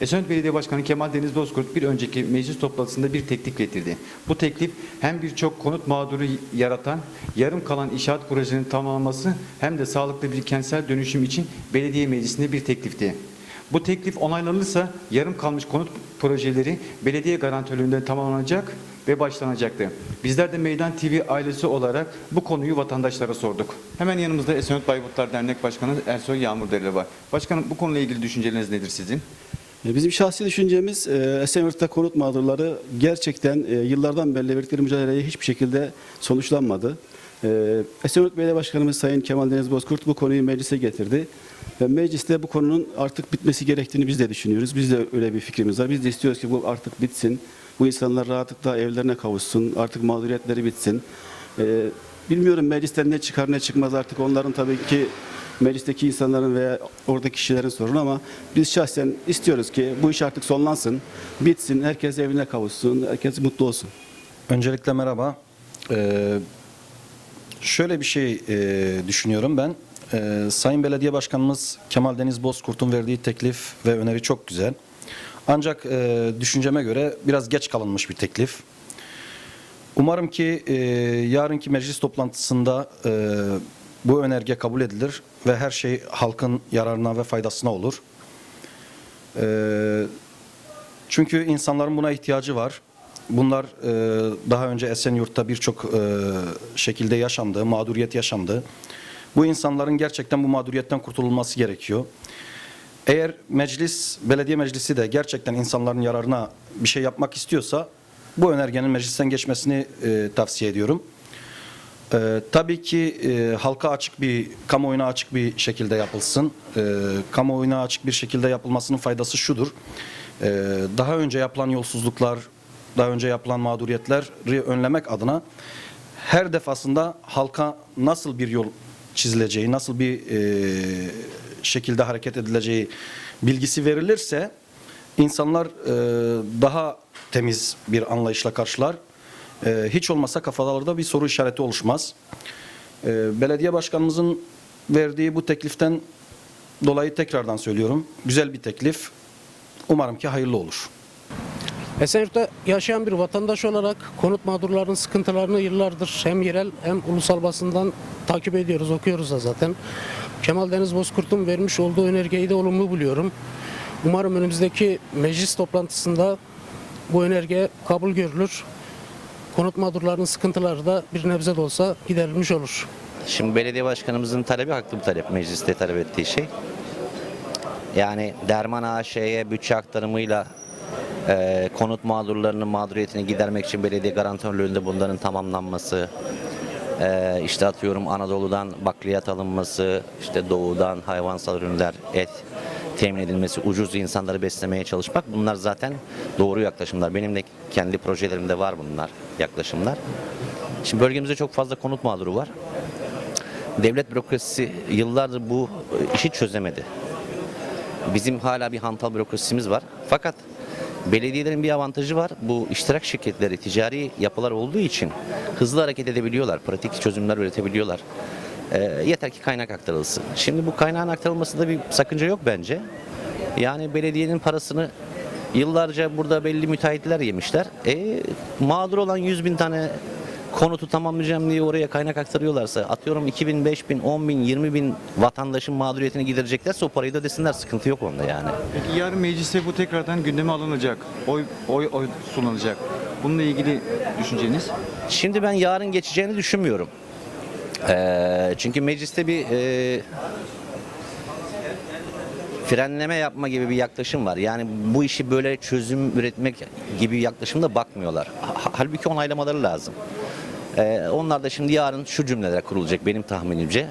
Esenyurt Belediye Başkanı Kemal Deniz Bozkurt bir önceki meclis toplantısında bir teklif getirdi. Bu teklif hem birçok konut mağduru yaratan, yarım kalan inşaat projesinin tamamlanması hem de sağlıklı bir kentsel dönüşüm için belediye meclisinde bir teklifti. Bu teklif onaylanırsa yarım kalmış konut projeleri belediye garantörlüğünden tamamlanacak ve başlanacaktı. Bizler de Meydan TV ailesi olarak bu konuyu vatandaşlara sorduk. Hemen yanımızda Esenyurt Bayburtlar Dernek Başkanı Ersoy Yağmurdereli var. Başkanım bu konuyla ilgili düşünceleriniz nedir sizin? E, Bizim şahsi düşüncemiz e, Esenyurt'ta konut mağdurları gerçekten e, yıllardan beri verdikleri mücadeleye hiçbir şekilde sonuçlanmadı. Esenyurt Belediye Başkanımız Sayın Kemal Deniz Bozkurt bu konuyu meclise getirdi. Ve mecliste bu konunun artık bitmesi gerektiğini biz de düşünüyoruz. Biz de öyle bir fikrimiz var. Biz de istiyoruz ki bu artık bitsin. Bu insanlar rahatlıkla evlerine kavuşsun. Artık mağduriyetleri bitsin. Bilmiyorum meclisten ne çıkar ne çıkmaz artık onların tabii ki meclisteki insanların veya oradaki kişilerin sorunu ama biz şahsen istiyoruz ki bu iş artık sonlansın, bitsin, herkes evine kavuşsun, herkes mutlu olsun. Öncelikle merhaba. Ee, şöyle bir şey e, düşünüyorum ben. Ee, Sayın Belediye Başkanımız Kemal Deniz Bozkurt'un verdiği teklif ve öneri çok güzel. Ancak e, düşünceme göre biraz geç kalınmış bir teklif. Umarım ki e, yarınki meclis toplantısında e, bu önerge kabul edilir ve her şey halkın yararına ve faydasına olur. E, çünkü insanların buna ihtiyacı var. Bunlar e, daha önce Esenyurt'ta birçok e, şekilde yaşandı, mağduriyet yaşandı. Bu insanların gerçekten bu mağduriyetten kurtululması gerekiyor. Eğer meclis, belediye meclisi de gerçekten insanların yararına bir şey yapmak istiyorsa bu önergenin meclisten geçmesini e, tavsiye ediyorum. Ee, tabii ki e, halka açık bir, kamuoyuna açık bir şekilde yapılsın. Ee, kamuoyuna açık bir şekilde yapılmasının faydası şudur. Ee, daha önce yapılan yolsuzluklar, daha önce yapılan mağduriyetleri önlemek adına her defasında halka nasıl bir yol çizileceği, nasıl bir e, şekilde hareket edileceği bilgisi verilirse insanlar e, daha temiz bir anlayışla karşılar. E, hiç olmazsa kafalarında bir soru işareti oluşmaz. E, belediye başkanımızın verdiği bu tekliften dolayı tekrardan söylüyorum. Güzel bir teklif. Umarım ki hayırlı olur. Esenyurt'ta yaşayan bir vatandaş olarak konut mağdurlarının sıkıntılarını yıllardır hem yerel hem ulusal basından takip ediyoruz, okuyoruz da zaten. Kemal Deniz Bozkurt'un vermiş olduğu önergeyi de olumlu buluyorum. Umarım önümüzdeki meclis toplantısında bu önerge kabul görülür. Konut mağdurlarının sıkıntıları da bir nebze de olsa giderilmiş olur. Şimdi belediye başkanımızın talebi haklı bir talep mecliste talep ettiği şey. Yani Derman AŞ'ye bütçe aktarımıyla e, konut mağdurlarının mağduriyetini gidermek için belediye garantörlüğünde bunların tamamlanması, e, işte atıyorum Anadolu'dan bakliyat alınması, işte doğudan hayvansal ürünler, et temin edilmesi, ucuz insanları beslemeye çalışmak bunlar zaten doğru yaklaşımlar. Benim de kendi projelerimde var bunlar yaklaşımlar. Şimdi bölgemizde çok fazla konut mağduru var. Devlet bürokrasisi yıllardır bu e, işi çözemedi. Bizim hala bir hantal bürokrasimiz var. Fakat belediyelerin bir avantajı var. Bu iştirak şirketleri ticari yapılar olduğu için hızlı hareket edebiliyorlar. Pratik çözümler üretebiliyorlar. E, yeter ki kaynak aktarılsın. Şimdi bu kaynağın aktarılmasında bir sakınca yok bence. Yani belediyenin parasını yıllarca burada belli müteahhitler yemişler. E, mağdur olan 100 bin tane konutu tamamlayacağım diye oraya kaynak aktarıyorlarsa atıyorum 2000, 5000, 10 bin, 20 bin vatandaşın mağduriyetini gidereceklerse o parayı da ödesinler. Sıkıntı yok onda yani. Peki yarın mecliste bu tekrardan gündeme alınacak, oy, oy, oy sunulacak. Bununla ilgili düşünceniz? Şimdi ben yarın geçeceğini düşünmüyorum. Ee, çünkü mecliste bir e, frenleme yapma gibi bir yaklaşım var. Yani bu işi böyle çözüm üretmek gibi yaklaşımda bakmıyorlar. Ha- Halbuki onaylamaları lazım. Ee, onlar da şimdi yarın şu cümleler kurulacak benim tahminimce.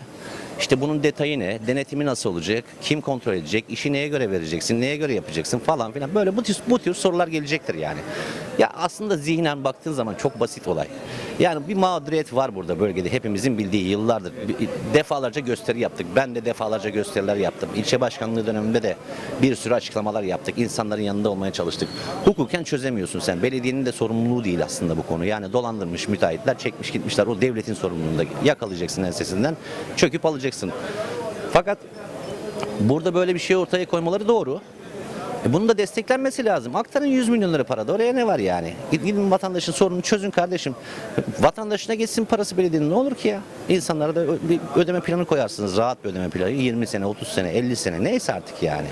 İşte bunun detayı ne? Denetimi nasıl olacak? Kim kontrol edecek? İşi neye göre vereceksin? Neye göre yapacaksın? Falan filan. Böyle bu tür, bu tür sorular gelecektir yani. Ya aslında zihnen baktığın zaman çok basit olay. Yani bir mağduriyet var burada bölgede. Hepimizin bildiği yıllardır. Defalarca gösteri yaptık. Ben de defalarca gösteriler yaptım. İlçe başkanlığı döneminde de bir sürü açıklamalar yaptık. İnsanların yanında olmaya çalıştık. Hukuken çözemiyorsun sen. Belediyenin de sorumluluğu değil aslında bu konu. Yani dolandırmış müteahhitler çekmiş gitmişler. O devletin sorumluluğunda. Yakalayacaksın ensesinden. Çöküp alacaksın. Fakat burada böyle bir şey ortaya koymaları doğru. E bunun da desteklenmesi lazım. Aktarın 100 milyon lira para da oraya ne var yani? Gid- Gidin vatandaşın sorununu çözün kardeşim. Vatandaşına geçsin parası belediyenin ne olur ki ya? İnsanlara da bir ödeme planı koyarsınız. Rahat bir ödeme planı. 20 sene, 30 sene, 50 sene neyse artık yani.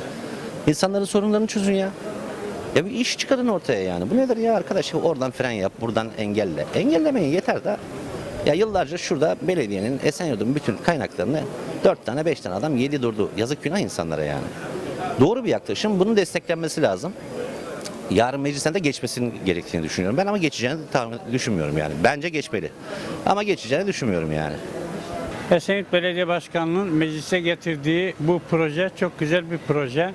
İnsanların sorunlarını çözün ya. Ya bir iş çıkarın ortaya yani. Bu nedir ya arkadaş? Oradan fren yap, buradan engelle. Engellemeyin yeter de. Ya yıllarca şurada belediyenin Esenyurt'un bütün kaynaklarını 4 tane 5 tane adam yedi durdu. Yazık günah insanlara yani. Doğru bir yaklaşım. Bunun desteklenmesi lazım. Yarın meclisten de geçmesinin gerektiğini düşünüyorum. Ben ama geçeceğini tahmin düşünmüyorum yani. Bence geçmeli. Ama geçeceğini düşünmüyorum yani. Esenyurt Belediye Başkanı'nın meclise getirdiği bu proje çok güzel bir proje.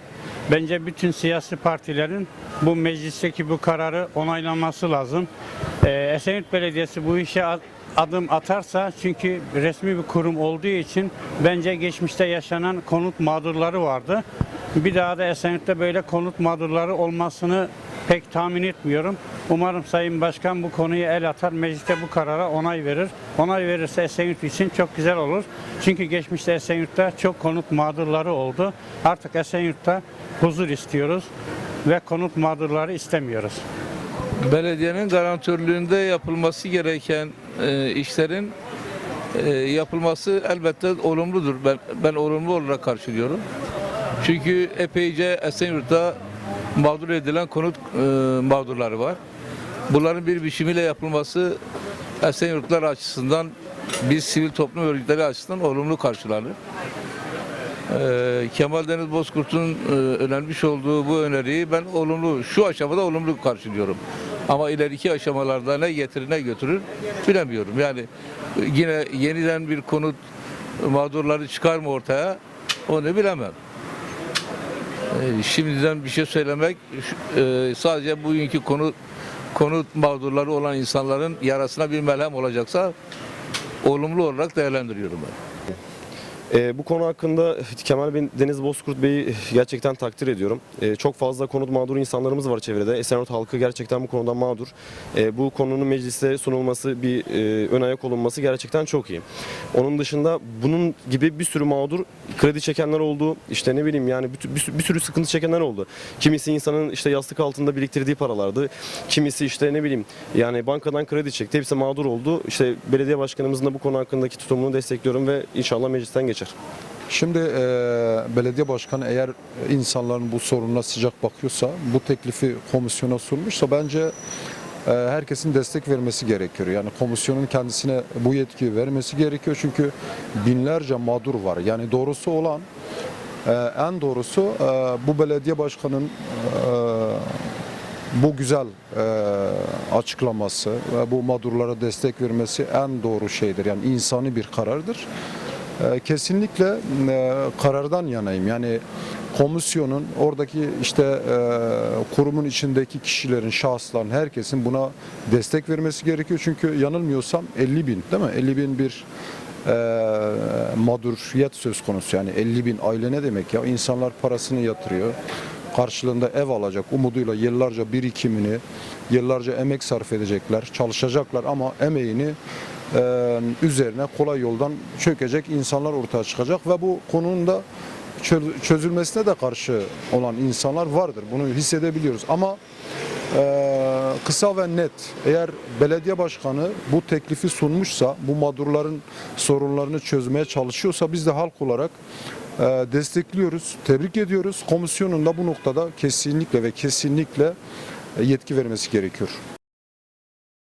Bence bütün siyasi partilerin bu meclisteki bu kararı onaylaması lazım. Ee, Belediyesi bu işe ad- adım atarsa çünkü resmi bir kurum olduğu için bence geçmişte yaşanan konut mağdurları vardı. Bir daha da Esenyurt'ta böyle konut mağdurları olmasını pek tahmin etmiyorum. Umarım Sayın Başkan bu konuyu el atar, mecliste bu karara onay verir. Onay verirse Esenyurt için çok güzel olur. Çünkü geçmişte Esenyurt'ta çok konut mağdurları oldu. Artık Esenyurt'ta huzur istiyoruz ve konut mağdurları istemiyoruz. belediyenin garantörlüğünde yapılması gereken e, işlerin e, yapılması elbette olumludur. Ben ben olumlu olarak karşılıyorum. Çünkü epeyce Esenyurt'ta mağdur edilen konut e, mağdurları var. Bunların bir biçimiyle yapılması Esenyurtlar açısından biz sivil toplum örgütleri açısından olumlu karşılanır. Ee, Kemal Deniz Bozkurt'un e, önermiş olduğu bu öneriyi ben olumlu, şu aşamada olumlu karşılıyorum. Ama ileriki aşamalarda ne getirir ne götürür bilemiyorum. Yani e, yine yeniden bir konut mağdurları çıkar mı ortaya onu bilemem. Ee, Şimdiden bir şey söylemek e, sadece bugünkü konu konut mağdurları olan insanların yarasına bir melhem olacaksa olumlu olarak değerlendiriyorum ben. Ee, bu konu hakkında Kemal Bey, Deniz Bozkurt Bey'i gerçekten takdir ediyorum. Ee, çok fazla konut mağduru insanlarımız var çevrede. Esenyurt halkı gerçekten bu konuda mağdur. Ee, bu konunun mecliste sunulması, bir e, ön ayak olunması gerçekten çok iyi. Onun dışında bunun gibi bir sürü mağdur kredi çekenler oldu. İşte ne bileyim yani bir, bir, bir sürü sıkıntı çekenler oldu. Kimisi insanın işte yastık altında biriktirdiği paralardı. Kimisi işte ne bileyim yani bankadan kredi çekti. Hepsi mağdur oldu. İşte belediye başkanımızın da bu konu hakkındaki tutumunu destekliyorum ve inşallah meclisten geçer. Şimdi e, belediye başkanı eğer insanların bu sorununa sıcak bakıyorsa, bu teklifi komisyona sunmuşsa bence e, herkesin destek vermesi gerekiyor. Yani komisyonun kendisine bu yetkiyi vermesi gerekiyor çünkü binlerce mağdur var. Yani doğrusu olan e, en doğrusu e, bu belediye başkanının bu güzel açıklaması ve bu mağdurlara destek vermesi en doğru şeydir. Yani insani bir karardır. E, kesinlikle e, karardan yanayım. Yani komisyonun oradaki işte e, kurumun içindeki kişilerin, şahısların, herkesin buna destek vermesi gerekiyor. Çünkü yanılmıyorsam 50 bin değil mi? 50 bin bir e, mağduriyet söz konusu. Yani 50 bin aile ne demek ya? İnsanlar parasını yatırıyor. Karşılığında ev alacak umuduyla yıllarca birikimini, yıllarca emek sarf edecekler, çalışacaklar ama emeğini üzerine kolay yoldan çökecek insanlar ortaya çıkacak ve bu konunun da çö- çözülmesine de karşı olan insanlar vardır. Bunu hissedebiliyoruz ama e, kısa ve net eğer belediye başkanı bu teklifi sunmuşsa bu mağdurların sorunlarını çözmeye çalışıyorsa biz de halk olarak e, destekliyoruz, tebrik ediyoruz. Komisyonun da bu noktada kesinlikle ve kesinlikle e, yetki vermesi gerekiyor.